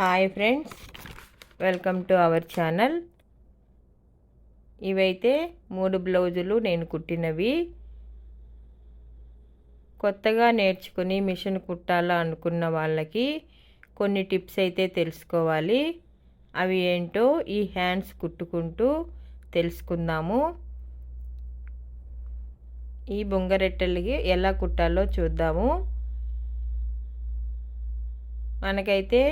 Hi friends welcome to our channel. ఇవైతే మూడు బ్లౌజులు నేను కుట్టినవి. కొత్తగా నేర్చుకుని మిషన్ కుట్టాలా అనుకున్న వాళ్ళకి కొన్ని టిప్స్ అయితే తెలుసుకోవాలి. అవి ఏంటో ఈ హ్యాండ్స్ కుట్టుకుంటూ తెలుసుకుందాము. ఈ బొంగరెట్టెలకి ఎలా కుట్టాలో చూద్దాము. మనకైతే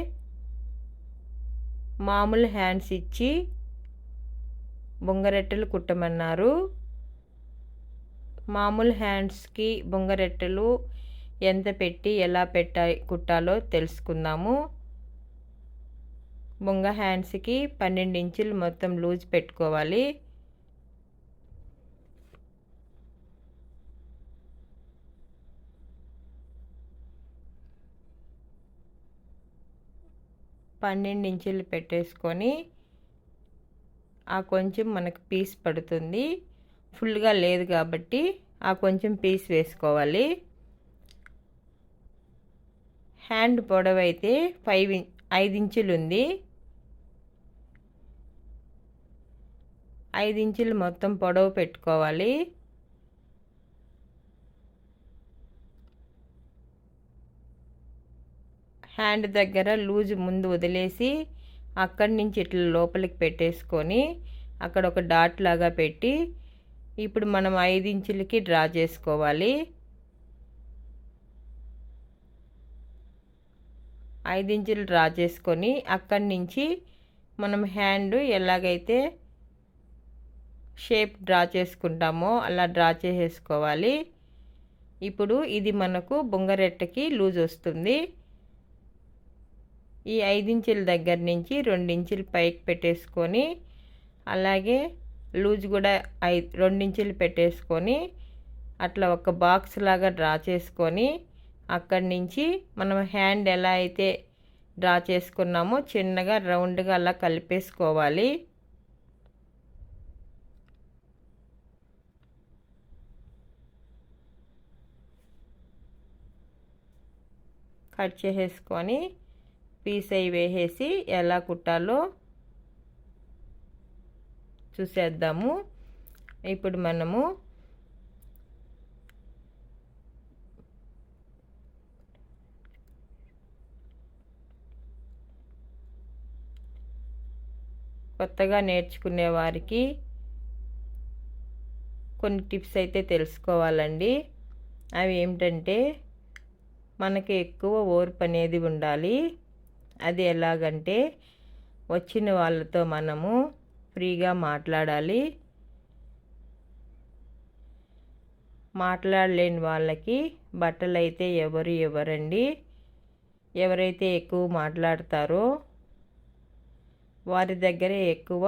మామూలు హ్యాండ్స్ ఇచ్చి బొంగరెట్టెలు కుట్టమన్నారు. మామూలు హ్యాండ్స్కి బొంగరెట్టెలు ఎంత పెట్టి ఎలా పెట్టా కుట్టాలో తెలుసుకుందాము. బొంగ హ్యాండ్స్కి పన్నెండు ఇంచులు మొత్తం లూజ్ పెట్టుకోవాలి. పన్నెండు ఇంచులు పెట్టేసుకొని ఆ కొంచెం మనకు పీస్ పడుతుంది. ఫుల్గా లేదు కాబట్టి ఆ కొంచెం పీస్ వేసుకోవాలి. హ్యాండ్ పొడవు అయితే ఫైవ్ ఐదు ఇంచులు ఉంది. ఐదు ఇంచులు మొత్తం పొడవు పెట్టుకోవాలి. హ్యాండ్ దగ్గర లూజ్ ముందు వదిలేసి అక్కడి నుంచి ఇట్లా లోపలికి పెట్టేసుకొని అక్కడ ఒక డాట్ లాగా పెట్టి ఇప్పుడు మనం ఐదు ఇంచులకి డ్రా చేసుకోవాలి. ఐదు ఇంచులు డ్రా చేసుకొని అక్కడి నుంచి మనం హ్యాండ్ ఎలాగైతే షేప్ డ్రా చేసుకుంటామో అలా డ్రా చేసేసుకోవాలి. ఇప్పుడు ఇది మనకు బొంగరెట్టకి లూజ్ వస్తుంది. ఈ ఐదించుల దగ్గర నుంచి రెండించులు పైకి పెట్టేసుకొని అలాగే లూజ్ కూడా ఐ రెండించులు పెట్టేసుకొని అట్లా ఒక బాక్స్ లాగా డ్రా చేసుకొని అక్కడి నుంచి మనం హ్యాండ్ ఎలా అయితే డ్రా చేసుకున్నామో చిన్నగా రౌండ్గా అలా కలిపేసుకోవాలి. కట్ చేసేసుకొని పీస్ అయి వేసేసి ఎలా కుట్టాలో చూసేద్దాము. ఇప్పుడు మనము కొత్తగా నేర్చుకునే వారికి కొన్ని టిప్స్ అయితే తెలుసుకోవాలండి. అవి ఏమిటంటే మనకి ఎక్కువ ఓర్పు అనేది ఉండాలి. అది ఎలాగంటే వచ్చిన వాళ్ళతో మనము ఫ్రీగా మాట్లాడాలి. మాట్లాడలేని వాళ్ళకి బట్టలు అయితే ఎవరు ఎవరండి ఎవరైతే ఎక్కువ మాట్లాడతారో వారి దగ్గరే ఎక్కువ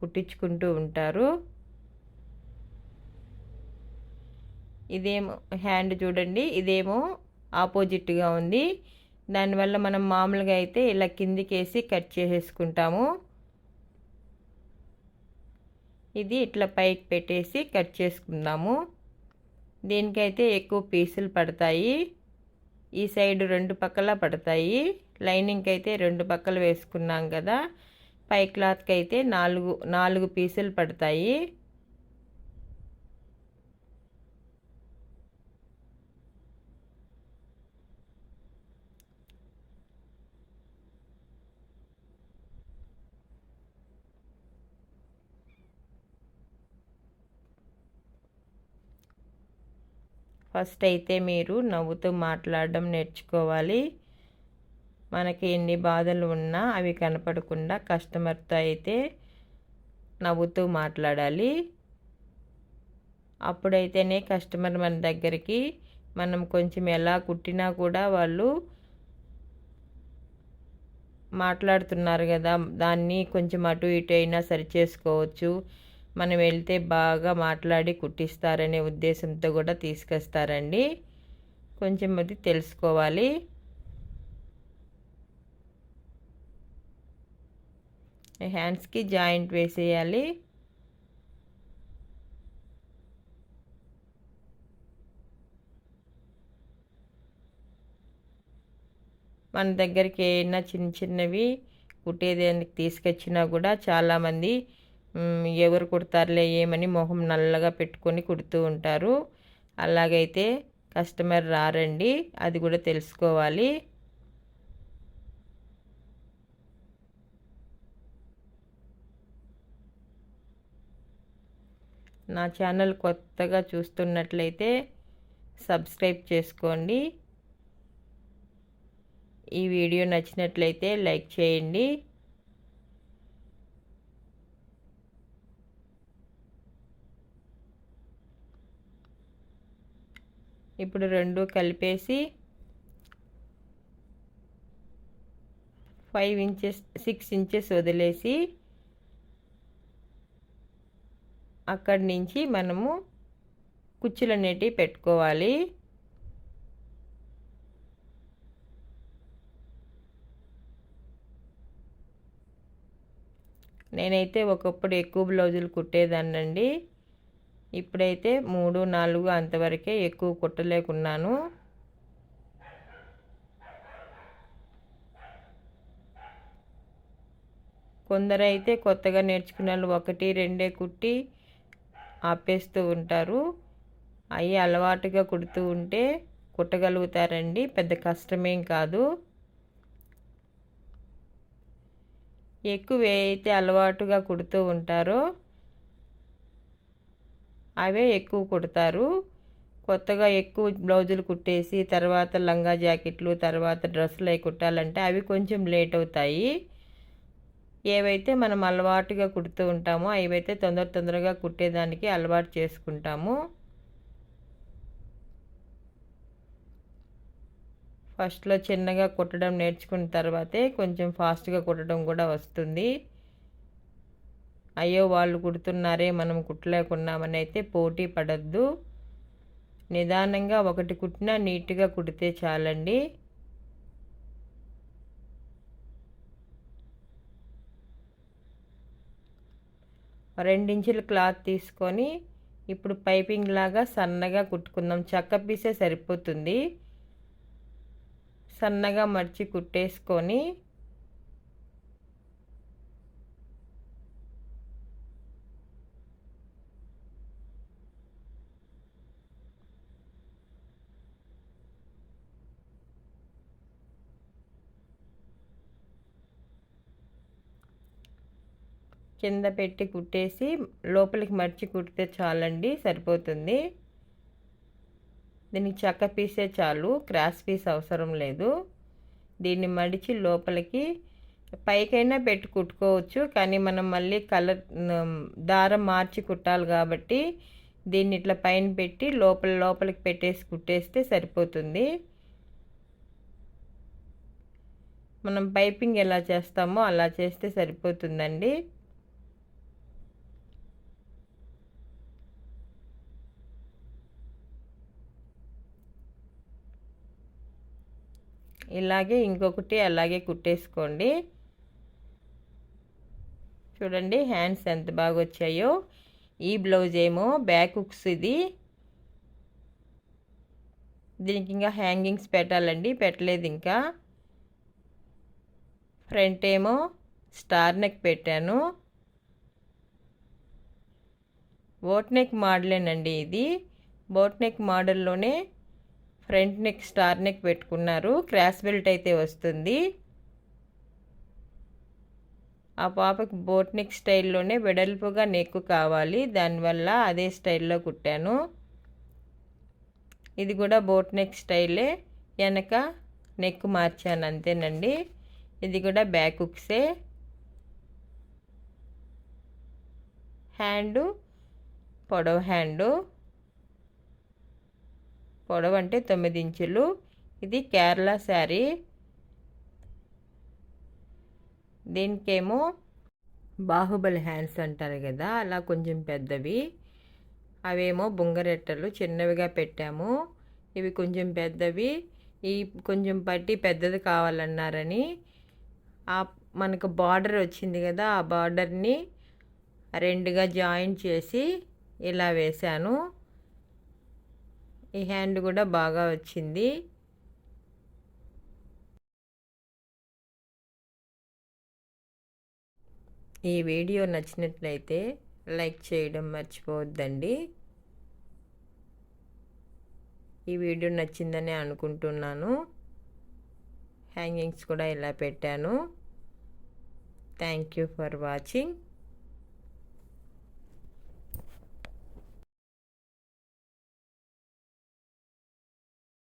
కుట్టించుకుంటూ ఉంటారు. ఇదేమో హ్యాండ్ చూడండి ఇదేమో ఆపోజిట్గా ఉంది. దానివల్ల మనం మామూలుగా అయితే ఇలా కిందికేసి కట్ చేసేసుకుంటాము. ఇది ఇట్లా పైకి పెట్టేసి కట్ చేసుకుందాము. దీనికైతే ఎక్కువ పీసులు పడతాయి. ఈ సైడ్ రెండు పక్కల పడతాయి. లైనింగ్కి అయితే రెండు పక్కలు వేసుకున్నాం కదా. పై క్లాత్కి అయితే నాలుగు నాలుగు పీసులు పడతాయి. ఫస్ట్ అయితే మీరు నవ్వుతూ మాట్లాడడం నేర్చుకోవాలి. మనకి ఎన్ని బాధలు ఉన్నా అవి కనపడకుండా కస్టమర్తో అయితే నవ్వుతూ మాట్లాడాలి. అప్పుడైతేనే కస్టమర్ మన దగ్గరికి మనం కొంచెం ఎలా కుట్టినా కూడా వాళ్ళు మాట్లాడుతున్నారు కదా దాన్ని కొంచెం అటు ఇటు అయినా సరి చేసుకోవచ్చు. మనం వెళ్తే బాగా మాట్లాడి కుట్టిస్తారనే ఉద్దేశంతో కూడా తీసుకొస్తారండి. కొంచెం అది తెలుసుకోవాలి. హ్యాండ్స్కి జాయింట్ వేసేయాలి. మన దగ్గరికి ఏమైనా చిన్న చిన్నవి కుట్టేదానికి తీసుకొచ్చినా కూడా చాలామంది ఎవరు కుడతారులే ఏమని మొహం నల్లగా పెట్టుకొని కుడుతూ ఉంటారు. అలాగైతే కస్టమర్ రారండి అది కూడా తెలుసుకోవాలి. నా ఛానల్ కొత్తగా చూస్తున్నట్లయితే సబ్స్క్రైబ్ చేసుకోండి. ఈ వీడియో నచ్చినట్లయితే లైక్ చేయండి. ఇప్పుడు రెండు కలిపేసి ఫైవ్ ఇంచెస్ సిక్స్ ఇంచెస్ వదిలేసి అక్కడి నుంచి మనము కుచ్చులు అనేటివి పెట్టుకోవాలి. నేనైతే ఒకప్పుడు ఎక్కువ బ్లౌజులు కుట్టేదాన్నండి. ఇప్పుడైతే మూడు నాలుగు అంతవరకే ఎక్కువ కుట్టలేకున్నాను. కొందరైతే కొత్తగా నేర్చుకున్న వాళ్ళు ఒకటి రెండే కుట్టి ఆపేస్తూ ఉంటారు. అవి అలవాటుగా కుడుతూ ఉంటే కుట్టగలుగుతారండి పెద్ద కష్టమేం కాదు. ఎక్కువ అయితే అలవాటుగా కుడుతూ ఉంటారో అవే ఎక్కువ కుడతారు. కొత్తగా ఎక్కువ బ్లౌజులు కుట్టేసి తర్వాత లంగా జాకెట్లు తర్వాత డ్రెస్సులు అవి కుట్టాలంటే అవి కొంచెం లేట్ అవుతాయి. ఏవైతే మనం అలవాటుగా కుడుతూ ఉంటామో అవైతే తొందర తొందరగా కుట్టేదానికి అలవాటు చేసుకుంటాము. ఫస్ట్లో చిన్నగా కుట్టడం నేర్చుకున్న తర్వాతే కొంచెం ఫాస్ట్గా కుట్టడం కూడా వస్తుంది. అయ్యో వాళ్ళు కుడుతున్నారే మనం కుట్టలేకున్నామని అయితే పోటీ పడద్దు. నిదానంగా ఒకటి కుట్టినా నీట్గా కుడితే చాలండి. రెండించుల క్లాత్ తీసుకొని ఇప్పుడు పైపింగ్ లాగా సన్నగా కుట్టుకుందాం. చక్క పీసే సరిపోతుంది. సన్నగా మర్చి కుట్టేసుకొని కింద పెట్టి కుట్టేసి లోపలికి మర్చి కుట్టితే చాలండి సరిపోతుంది. దీనికి చెక్క పీసే చాలు క్రాస్ పీస్ అవసరం లేదు. దీన్ని మడిచి లోపలికి పైకైనా పెట్టి కుట్టుకోవచ్చు కానీ మనం మళ్ళీ కలర్ దారం మార్చి కుట్టాలి కాబట్టి దీన్ని ఇట్లా పైన పెట్టి లోపల లోపలికి పెట్టేసి కుట్టేస్తే సరిపోతుంది. మనం పైపింగ్ ఎలా చేస్తామో అలా చేస్తే సరిపోతుందండి. ఇలాగే ఇంకొకటి అలాగే కుట్టేసుకోండి. చూడండి హ్యాండ్స్ ఎంత బాగా వచ్చాయో ఈ బ్లౌజ్ ఏమో బ్యాక్ హుక్స్ ఇది. దీనికి ఇంకా హ్యాంగింగ్స్ పెట్టాలండి పెట్టలేదు ఇంకా. ఫ్రంట్ ఏమో స్టార్ నెక్ పెట్టాను. బోట్ నెక్ మోడలేనండి ఇది. బోట్ నెక్ మోడల్లోనే ఫ్రంట్ నెక్ స్టార్ నెక్ పెట్టుకున్నారు. క్రాస్ బెల్ట్ అయితే వస్తుంది. ఆ పాపకి బోట్ నెక్ స్టైల్లోనే వెడల్పుగా నెక్ కావాలి. దానివల్ల అదే స్టైల్లో కుట్టాను. ఇది కూడా బోట్ నెక్ స్టైలే. వెనక నెక్ మార్చాను అంతేనండి. ఇది కూడా బ్యాక్ ఉక్సే హ్యాండు పొడవు హ్యాండు. పొడవు అంటే తొమ్మిది ఇంచులు. ఇది కేరళ శారీ. దీనికేమో బాహుబలి హ్యాండ్స్ అంటారు కదా అలా కొంచెం పెద్దవి. అవేమో బుంగరెట్టలు చిన్నవిగా పెట్టాము. ఇవి కొంచెం పెద్దవి. ఈ కొంచెం పట్టి పెద్దది కావాలన్నారని. ఆ మనకు బార్డర్ వచ్చింది కదా ఆ బార్డర్ని రెండుగా జాయిన్ చేసి ఇలా వేశాను. ఈ హ్యాండ్ కూడా బాగా వచ్చింది. ఈ వీడియో నచ్చినట్లయితే లైక్ చేయడం మర్చిపోవద్దండి. ఈ వీడియో నచ్చిందని అనుకుంటున్నాను. హ్యాంగింగ్స్ కూడా ఇలా పెట్టాను. Thank you for watching.